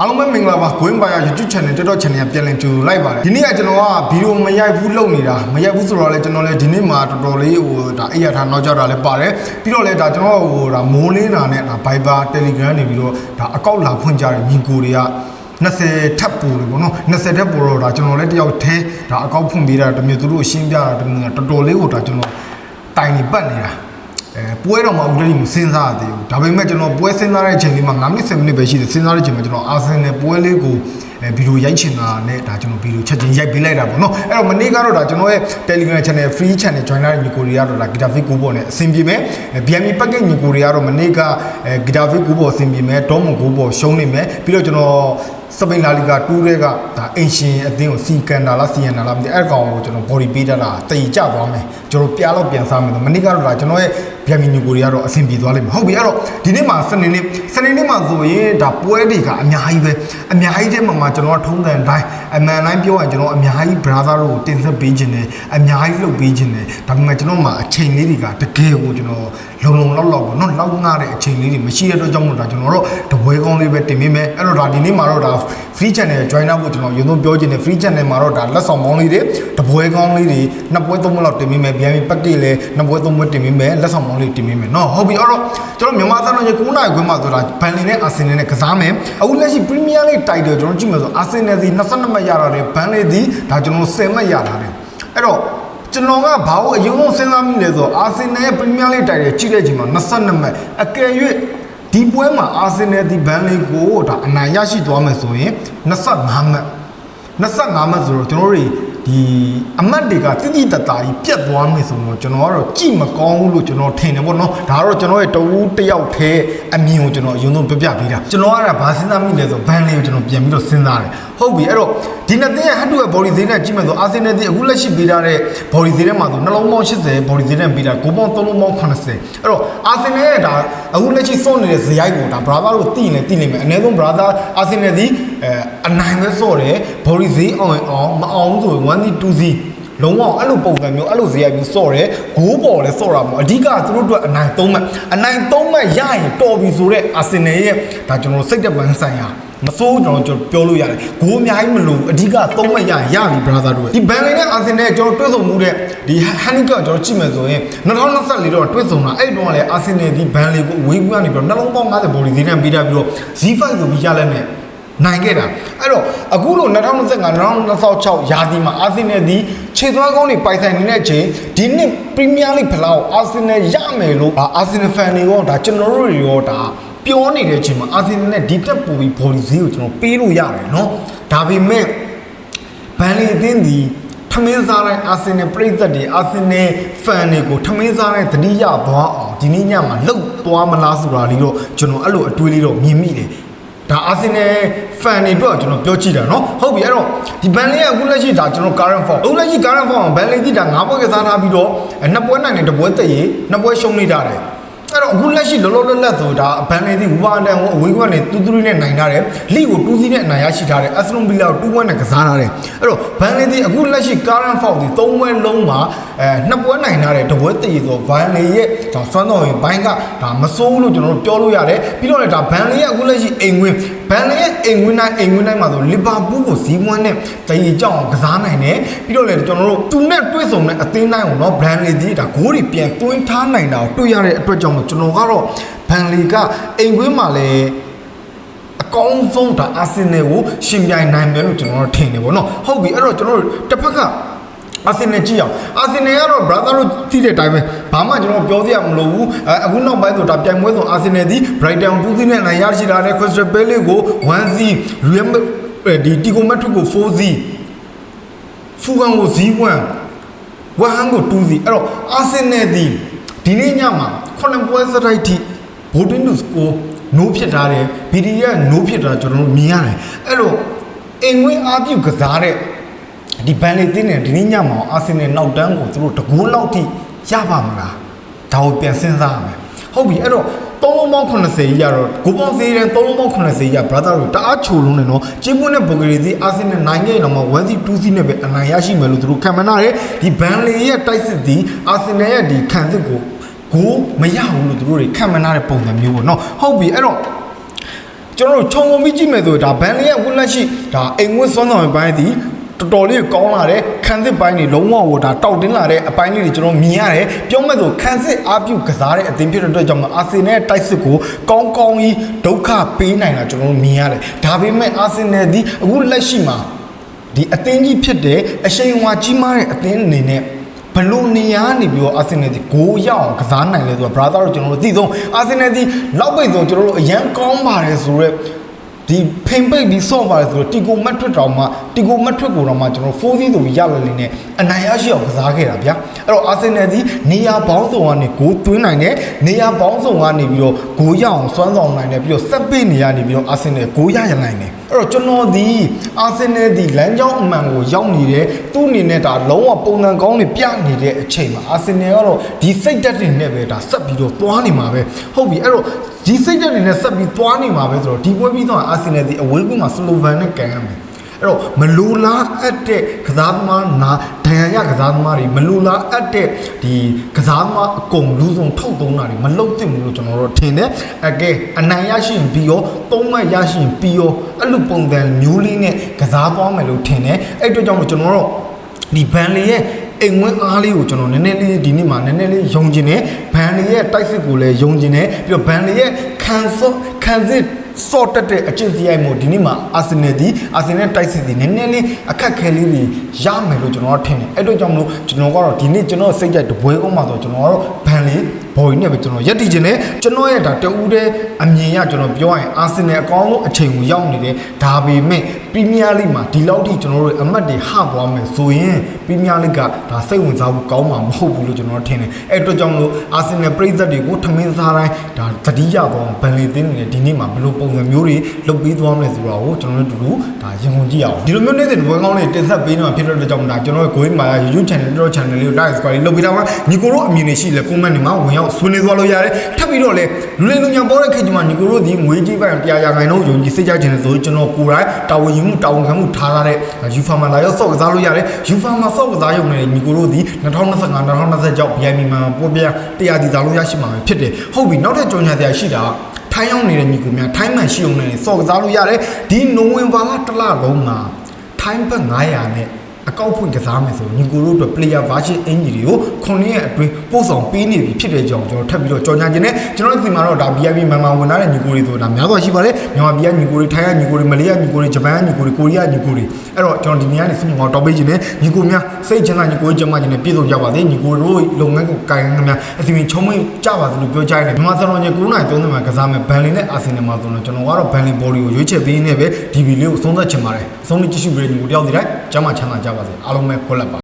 အားလုံးပဲမင်္ဂလာပါဂွင်းပါယာ YouTube channel တက်တော့ channel ကပြန်လည်ကြိုဆိုလိုက်ပါတယ်ဒီနေ့ကကျွန်တော်ကဗီဒီယိုမရိုက်ဘူးလုပ်နေတာမရိုက်ဘူးဆိုတော့လေကျွန်တော်လည်းဒီနေ့မှာတော်တော်လေးဟိုဒါအိယာထားနောက်ကျတာလည်းပါတယ်ပြီးတော့လည်းဒါကျွန်တော်ဟိုဒါမိုးလင်းတာနဲ့ဒါ Viber Telegram နေပြီးတော့ဒါအကောက်လာဖွင့်ကြတယ်ညီကိုတွေက20ထပ်ပူတယ်ပေါ့နော်20ထပ်ပူတော့ဒါကျွန်တော်လည်းတယောက်တည်းဒါအကောက်ဖွင့်ပေးတာတမျိုးသူတို့ရှင်းပြတာတမျိုးတော်တော်လေးကိုဒါကျွန်တော်တိုင်နေပတ်နေတာ အဲပွဲတော်မှာဦးလေးမစဉ်းစားရသေးဘူးဒါပေမဲ့ကျွန်တော်ပွဲစဉ်းစားတဲ့အချိန်လေးမှာ9မိနစ်10မိနစ်ပဲရှိတယ်စဉ်းစားတဲ့အချိန်မှာကျွန်တော်အာဆင်နယ်ပွဲလေးကိုအဲဗီဒီယိုရိုက်ချင်တာနဲ့ဒါကျွန်တော်ဗီဒီယိုချက်ချင်းရိုက်ပေးလိုက်တာပေါ့နော်အဲ့တော့မနေ့ကတော့ဒါကျွန်တော်ရဲ့ Telegram channel free channel join လာတဲ့ညီကိုတွေကတော့ဒါ Guitar Fit ကိုပေါ်နဲ့အဆင်ပြေမယ်အဲ BMI package ညီကိုတွေကတော့မနေ့ကအဲ Guitar Fit ကိုပေါ်အဆင်ပြေမယ်ဒေါမွန်ကိုပေါ်ရှုံးနေမယ်ပြီးတော့ကျွန်တော်စပိန်လာလီဂါ2တွေကဒါအင်ရှင်အသင်းကိုစီကန်တာလားစီယန်တာလားမသိအဲ့ကောင်ကိုကျွန်တော် body ပေးတတ်တာတည်ကြသွားမယ်ကျွန်တော်ပြားတော့ပြန်စားမယ်မနေ့ကတော့ဒါကျွန်တော်ရဲ့ ဗျာမီနီကိုတွေကတော့အဆင်ပြေသွားလိမ့်မယ်ဟုတ်ပြီအဲ့တော့ဒီနေ့မှာစနေနေ့စနေနေ့မှာဆိုရင်ဒါပွဲတွေကအများကြီးပဲအများကြီးတဲ့မှာမှာကျွန်တော်ကထုံးတယ်တိုင်းအမှန်တိုင်းပြောရင်ကျွန်တော်အများကြီး brother တို့ကိုတင်ဆက်ပေးခြင်းတယ်အများကြီးလုပ်ပေးခြင်းတယ်ဒါပေမဲ့ကျွန်တော်မှာအချိန်လေးတွေကတကယ်ကိုကျွန်တော်လုံလုံလောက်လောက်ပေါ့နော်လောက်ငှတဲ့အချိန်လေးတွေမရှိတဲ့အတွက်ကြောင့်မို့ဒါကျွန်တော်တို့တပွဲကောင်းလေးပဲတင်ပေးမယ်အဲ့တော့ဒါဒီနေ့မှာတော့ဒါ free channel join up ဖို့ကျွန်တော်ရုံသုံးပြောခြင်းတယ် free channel မှာတော့ဒါလက်ဆောင်ပေါင်းလေးတွေတပွဲကောင်းလေးတွေနှစ်ပွဲသုံးပွဲလောက်တင်ပေးမယ်ဗျာမီ package လည်းနှစ်ပွဲသုံးပွဲတင်ပေးမယ်လက်ဆောင်ပေါင်းလေးတင်ပေးမယ်နော်ဟုတ်ပြီအဲ့တော့ကျွန်တော်မြန်မာသားတော်ကြီး9နိုင်ခွင့်မှာဆိုတာဘန်လင်နဲ့အာဆင်နယ်နဲ့ကစားမယ်အခုလက်ရှိ Premier League title ကျွန်တော်ကြည့်မယ်ဆိုအာဆင်နယ်စီ22မှတ်ရတာတယ်ဘန်လင်စီဒါကျွန်တော်10မှတ်ရတာတယ်အဲ့တော့ကျွန်တော်ကဘာလို့အရင်ဆုံးစဉ်းစားမိလဲဆိုတော့အာဆင်နယ်ရဲ့ Premier League title ကြည့်တဲ့အချိန်မှာ22မှတ်အကယ်၍ ဒီပွဲမှာအာဆင်နယ်ဒီဘန်လင်ကိုဒါအနိုင်ရရှိသွားမယ်ဆိုရင်25မှတ်25မှတ်ဆိုတော့ကျွန်တော်တို့ ဒီအမတ်တွေကတိတိတတ်တာကြီးပြတ်သွားမယ်ဆိုတော့ကျွန်တော်ကတော့ကြည့်မကောင်းဘူးလို့ကျွန်တော်ထင်တယ်ပေါ့နော်ဒါကတော့ကျွန်တော်ရဲ့တဝူးတစ်ယောက်တည်းအမြင်ကိုကျွန်တော်အရင်ဆုံးပြပြပေးတာကျွန်တော်ကတော့ဘာစဉ်းစားမိလဲဆိုဘန်လေးကိုကျွန်တော်ပြန်ပြီးတော့စဉ်းစားတယ်ဟုတ်ပြီအဲ့တော့ဒီနှစ်သင်းရဲ့ဟတ်တူရဲ့ body သေးနဲ့ကြည့်မယ်ဆိုအာဆင်နယ်ဒီအခုလက်ရှိပေးထားတဲ့ body သေးထဲမှာဆိုနှလုံးပေါင်း80 body သေးနဲ့ပေးတာဂိုးပေါင်း3လုံးပေါင်း80အဲ့တော့အာဆင်နယ်ရဲ့ဒါအခုလက်ရှိစွန့်နေတဲ့ဇယိုက်ကိုဒါ brother တို့သိရင်လည်းသိနိုင်မယ်အနည်းဆုံး brother အာဆင်နယ်ဒီအဲအနိုင်ပဲစော့တယ် body ဈေးအောင်အောင်မအောင်ဆိုရင်1 2 2လုံးဝအဲ့လိုပုံစံမျိုးအဲ့လိုဇေယျမျိုးစော့တယ်ဂိုးပေါ်လဲစော့တာမဟုတ်အဓိကသူတို့အတွက်အနိုင်၃မှတ်အနိုင်၃မှတ်ရရင်တော်ပြီဆိုတော့အာဆင်နယ်ရဲ့ဒါကျွန်တော်စိတ်တပန်းဆိုင်ရာမစိုးကျွန်တော်ကျွန်တော်ပြောလို့ရတယ်ဂိုးအများကြီးမလို့အဓိက၃မှတ်ရရင်ရပြီ brother တို့ဒီဘန်လင်နဲ့အာဆင်နယ်ကျွန်တော်တွေ့ဆုံမှုတဲ့ဒီဟန်နီကကျွန်တော်ကြည့်မယ်ဆိုရင်2024တော့တွေ့ဆုံတာအဲ့တုန်းကလည်းအာဆင်နယ်ဒီဘန်လင်ကိုဝေးကူကနေပြီးတော့နှလုံးပေါင်း90ဘော်လီသေးနဲ့ပေးထားပြီးတော့ Z5 ဆိုပြီးရလက်နဲ့ နိုင်ခဲ့တာအဲ့တော့အခုလို2025 2026ရာသီမှာအာဆင်နယ်ဒီခြေသွမ်းကောင်းတွေပိုင်ဆိုင်နေတဲ့ချိန်ဒီနှစ်ပရီးမီးယားလိဂ်ဖလားကိုအာဆင်နယ်ရမယ်လို့အာဆင်နယ်ဖန်တွေရောဒါကျွန်တော်တို့တွေရောဒါပြောနေတဲ့အချိန်မှာအာဆင်နယ်နဲ့ဒီတက်ပူပြီးဘော်လီဈေးကိုကျွန်တော်ပေးလို့ရတယ်နော်ဒါပေမဲ့ဘန်လီအသင်းဒီထမင်းစားတဲ့အာဆင်နယ်ပြိသက်တွေအာဆင်နယ်ဖန်တွေကိုထမင်းစားတဲ့သတိရဘွားအောင်ဒီနေ့ညမှာလှုပ်သွားမလားဆိုတာလေးတော့ကျွန်တော်အဲ့လိုအတွေးလေးတော့မြင်မိတယ် ဒါအာဆင်နယ်ဖန်တွေအတွက်ကျွန်တော်ပြောကြည့်တာเนาะဟုတ်ပြီအဲ့တော့ဒီဘန်လင်းကအခုလက်ရှိဒါကျွန်တော် current form အခုလက်ရှိ current form ဘန်လင်းကြီးဒါ၅ပွဲကစားထားပြီးတော့နှစ်ပွဲနိုင်တယ်တစ်ပွဲတက်ရေနှစ်ပွဲရှုံးနေကြတယ် အဲ့တော့အခုလက်ရှိလောလောလတ်လတ်ဆိုဒါဘန်လင်းကြီးဝူပါတန်ကိုအဝေးကနေတူတူနဲ့နိုင်ထားတယ်လိကိုတူးစီးနဲ့အနိုင်ရရှိထားတယ်အစလုံးဘီလာကို2ပွဲနဲ့ကစားထားတယ်အဲ့တော့ဘန်လင်းကြီးအခုလက်ရှိ current form ဒီ3ပွဲလုံးမှာအဲနှစ်ပွဲနိုင်ထားတယ်တစ်ပွဲတက်ရေဆိုဘန်လင်းရဲ့ဒါစွမ်းတော်ရင်ဘိုင်းကဒါမစိုးဘူးလို့ကျွန်တော်တို့ပြောလို့ရတယ်ပြီးတော့လည်းဒါဘန်လင်းရဲ့အခုလက်ရှိအိမ်ဝင် ဘန်လန်ရဲ့အိမ်ဝင်းတိုင်းအိမ်ဝင်းတိုင်းမှာဆိုလီဗာပူးကိုဇီးဝမ်းနဲ့တရေကြောက်အောင်ကစားနိုင်တယ်ပြီးတော့လည်းကျွန်တော်တို့သူနဲ့တွဲဆုံတဲ့အသင်းတိုင်းကိုတော့ဘန်လန်ကြီးဒါဂိုးတွေပြန်တွင်းထားနိုင်တာကိုတွေ့ရတဲ့အတွက်ကြောင့်ကျွန်တော်ကတော့ဘန်လန်ကအိမ်ဝင်းမှာလည်းအကောင်းဆုံးဒါအာဆင်နယ်ကိုရှင်ပြိုင်နိုင်မယ်လို့ကျွန်တော်တို့ထင်တယ်ဗောနော်ဟုတ်ပြီအဲ့တော့ကျွန်တော်တို့တစ်ဖက်က အာဆင်နယ်ကြည့်အောင်အာဆင်နယ်ကတော့ brother တို့သိတဲ့အတိုင်းပဲဘာမှကျွန်တော်ပြောစရာမလိုဘူးအဲအခုနောက်ပိုင်းဆိုဒါပြိုင်ပွဲဆိုအာဆင်နယ်ဒီ Brighton 2-0နဲ့နိုင်ရရှိလာတဲ့ Crystal Palace ကို1-0 Real ဒီတီကိုမက်ထရစ်ကို4-0ဖူကန်ကို0-1ဝဟန်ကို2-0အဲ့တော့အာဆင်နယ်ဒီဒီနေ့ညမှာ9ပွဲစတိုက်ထိ voting to score နိုးဖြစ်ထားတယ် BD ရဲ့နိုးဖြစ်တာကျွန်တော်တို့မြင်ရတယ်အဲ့တော့အင်ငွေအားပြုကစားတဲ့ ဒီဘန်လီတင်းနဲ့ဒီနေ့ညမှာအာဆင်နယ်နောက်တန်းကိုသူတို့တကိုးလောက်ထိရပါမလားဒါကိုပြန်စဉ်းစားရမယ်ဟုတ်ပြီအဲ့တော့သုံးလုံးပေါင်း80ကြီးရတော့ဂိုးပေါင်းသေးတယ်သုံးလုံးပေါင်း80ကြီးရ brother တို့တအားချိုလုံးနေနော်ကျင်းပွန်းတဲ့ဘိုဂရီစီအာဆင်နယ်နိုင်ခဲ့တော့မှ1စီ2စီနဲ့ပဲအနိုင်ရရှိမယ်လို့သူတို့ခံမှန်းရတယ်ဒီဘန်လီရဲ့တိုက်စစ်ဒီအာဆင်နယ်ရဲ့ဒီခံစစ်ကိုကိုမရဘူးလို့သူတို့တွေခံမှန်းထားတဲ့ပုံစံမျိုးပေါ့နော်ဟုတ်ပြီအဲ့တော့ကျွန်တော်တို့ခြုံငုံပြီးကြည့်မယ်ဆိုရင်ဒါဘန်လီရဲ့ဝက်လက်ရှိဒါအိမ်ဝက်စွမ်းဆောင်ရဲ့ဘိုင်းသည် တော်တော်လေးကောင်းလာတဲ့ခံစစ်ပိုင်းတွေလုံးဝဟိုဒါတောက်တင်းလာတဲ့အပိုင်းလေးတွေကျွန်တော်မြင်ရတယ်ပြောမဲ့ဆိုခံစစ်အားပြုကစားတဲ့အသင်းဖြစ်တဲ့အတွက်ကြောင့်အာဆင်နယ်တိုက်စစ်ကိုကောင်းကောင်းကြီးဒုက္ခပေးနိုင်တာကျွန်တော်တို့မြင်ရတယ်ဒါပေမဲ့အာဆင်နယ်ဒီအခုလက်ရှိမှာဒီအသင်းကြီးဖြစ်တဲ့အရှိန်အဝါကြီးမားတဲ့အသင်းအနေနဲ့ဘလို့နေရနေပြီးတော့အာဆင်နယ်ဒီဂိုးရအောင်ကစားနိုင်လဲဆိုတော့ brother တို့ကျွန်တော်တို့သိဆုံးအာဆင်နယ်ဒီလောက်ပိတ်ဆုံးကျွန်တော်တို့အရန်ကောင်းပါတယ်ဆိုတော့ ဒီဖိန်ပိတ်ပြီးဆော့ပါတယ်ဆိုတော့တီကိုမတ်ထွက်တောင်မှတီကိုမတ်ထွက်ကိုတော့မှကျွန်တော်4စီးဆိုပြီးရလာနေနဲ့အနိုင်ရရှိအောင်ကစားခဲ့တာဗျာအဲ့တော့အာဆင်နယ်ဒီနေရာပေါင်းစုံကနေဂိုးသွင်းနိုင်တယ်နေရာပေါင်းစုံကနေပြီးတော့ဂိုးရအောင်စွမ်းဆောင်နိုင်တယ်ပြီးတော့ဆက်ပိတ်နေရနေပြီးတော့အာဆင်နယ်ဂိုးရရနိုင်တယ် အဲ့တော့ကျွန်တော်ဒီအာဆင်နယ်ဒီလမ်းကြောင်းအမှန်ကိုရောက်နေတယ်သူ့အနေနဲ့ဒါလုံးဝပုံစံကောင်းတွေပြနေတဲ့အချိန်မှာအာဆင်နယ်ကတော့ဒီစိတ်ဓာတ်တွေနဲ့ပဲဒါဆက်ပြီးတော့သွားနေမှာပဲဟုတ်ပြီအဲ့တော့ဒီစိတ်ဓာတ်တွေနဲ့ဆက်ပြီးသွားနေမှာပဲဆိုတော့ဒီပွဲပြီးတော့အာဆင်နယ်ဒီအဝေးကွင်းမှာစလိုဗန်နဲ့ကန်ရမယ် အဲ့တော့မလူလားအပ်တဲ့ကစားသမားနာဒဏ်ရာရကစားသမားတွေမလူလားအပ်တဲ့ဒီကစားသမားအကုန်လူစုံထုတ်သုံးတာတွေမလုပ်သင့်ဘူးလို့ကျွန်တော်တို့ထင်တယ်အကဲအနိုင်ရရှိရင်ပြီးရောသုံးမှတ်ရရှိရင်ပြီးရောအဲ့လိုပုံစံမျိုးလေးနဲ့ကစားသွားမယ်လို့ထင်တယ်အဲ့အတွက်ကြောင့်မို့ကျွန်တော်တို့ဒီဘန်လီရဲ့အိမ်ဝင်းအားလေးကိုကျွန်တော်နည်းနည်းလေးဒီနေ့မှာနည်းနည်းလေးယုံကျင်တယ်ဘန်လီရဲ့တိုက်စစ်ကိုလည်းယုံကျင်တယ်ပြီးတော့ဘန်လီရဲ့ခံစောခံစစ် စော့တက်တဲ့အကျင့်စရိုက်မို့ဒီနေ့မှာအာဆင်နယ်ဒီအာဆင်နယ်တိုက်စစ်ဒီနည်းနည်းလေးအခက်ခဲလေးတွေရမယ်လို့ကျွန်တော်ကထင်တယ်အဲ့တော့ကြောင့်မလို့ကျွန်တော်ကတော့ဒီနေ့ကျွန်တော်စိတ်ကြိုက်တပွဲအောင်မှာဆိုကျွန်တော်ကတော့ဘန်လီ ဘော်ကြီးနဲ့ပဲကျွန်တော်ရက်တည်ခြင်းနဲ့ကျွန်တော်ရဲ့ဒါတူးတဲ့အမြင်ရကျွန်တော်ပြောရရင်အာဆင်နယ်အကောင်းဆုံးအချိန်ကိုရောက်နေတယ်ဒါပေမဲ့ပရီးမီးယားလိမှာဒီလောက်ထိကျွန်တော်တို့အမတ်တွေဟသွားမယ်ဆိုရင်ပရီးမီးယားလိကဒါစိတ်ဝင်စားဖို့ကောင်းမှာမဟုတ်ဘူးလို့ကျွန်တော်ထင်တယ်အဲ့အတွက်ကြောင့်မလို့အာဆင်နယ်ပရိသတ်တွေကိုထမင်းစားတိုင်းဒါသတိရသွားဘန်လီတင်းနေဒီနေ့မှာဘယ်လိုပုံစံမျိုးတွေလုပ်ပြီးသွားမလဲဆိုတာကိုကျွန်တော်တို့တူတူဒါရင်ဝင်ကြည့်အောင်ဒီလိုမျိုးနေတဲ့ဘွဲကောင်းတွေတင်ဆက်ပေးနေမှာဖြစ်တဲ့အတွက်ကြောင့်ဒါကျွန်တော်ရဲ့ Going Maya YouTube channel တော် channel လေးကို like subscribe လုပ်ပြီးသားမှာညီကိုတို့အမြင်တွေရှိလဲ comment တွေမှာဝင်ရောက်ဆွေးနွေးသွားလို့ရတယ်ထပ်ပြီးတော့လေလူလင်လူညာပေါ်တဲ့ခေတ်ကြီးမှာညီကိုတို့ဒီငွေကြီးပိုင်းတရားရာခိုင်နှုန်းယုံကြည်စိတ်ကြခြင်းဆိုကျွန်တော်ကိုယ်တိုင်တာဝန်ယူမှုတာဝန်ခံမှုထားရတဲ့ UFA မှာလာရောက်စော့ကစားလို့ရတယ် UFA မှာစော့ကစားရုံနဲ့ညီကိုတို့ဒီ2025 2026 BIM မှာပေါ်ပြတရားဒီသားလို့ရရှိမှာဖြစ်တယ်ဟုတ်ပြီနောက်ထပ်ကြော်ညာတရားရှိတာထိုင်းရောက်နေတဲ့ညီကိုများထိုင်းမှန်ရှိုံနဲ့စော့ကစားလို့ရတယ်ဒီနိုဝင်ဘာလတစ်လလုံးမှာထိုင်းဘက်900နဲ့ အကောက်ဖွင့်ကစားမယ်ဆိုညီကိုတို့အတွက် player version အင်ဂျီတွေကိုခုနှစ်ရက်အတွင်းပို့ဆောင်ပေးနေပြီဖြစ်တဲ့ကြောင့်ကျွန်တော်ထပ်ပြီးတော့ကြော်ညာခြင်းနဲ့ကျွန်တော်ဒီမှာတော့ဒါ VIP မြန်မာဝင်လာတဲ့ညီကိုတွေဆိုတာများစွာရှိပါတယ်မြန်မာပြည်ကညီကိုတွေထိုင်းကညီကိုတွေမလေးကညီကိုတွေဂျပန်ကညီကိုတွေကိုရီးယားညီကိုတွေအဲ့တော့ကျွန်တော်ဒီနေ့ကနေစမတော်ပေးခြင်းနဲ့ညီကိုများစိတ်ချမ်းသာညီကိုကျမခြင်းနဲ့ပြည့်စုံကြပါစေညီကိုတို့လုပ်ငန်းကိုကိုင်ငန်းများအစီအမံချုံးမင်းကြပါသလိုပြောကြရတယ်မြန်မာစံတော်ညီ9နိုင်3နိုင်ကစားမယ်ဘန်လင်နဲ့အာဆင်နယ်မှာဆိုတော့ကျွန်တော်ကတော့ဘန်လင်ဘော်ဒီကိုရွေးချယ်ပေးနေပဲဒီဗီလေးကိုသုံးသက်ချင်ပါတယ်သုံးနေကြည့်ရှုပေးတဲ့ညီကိုတယောက်စီတိုင်းကျမချမ်းသာကြပါစေအားလုံးပဲခွက်လက်ပါ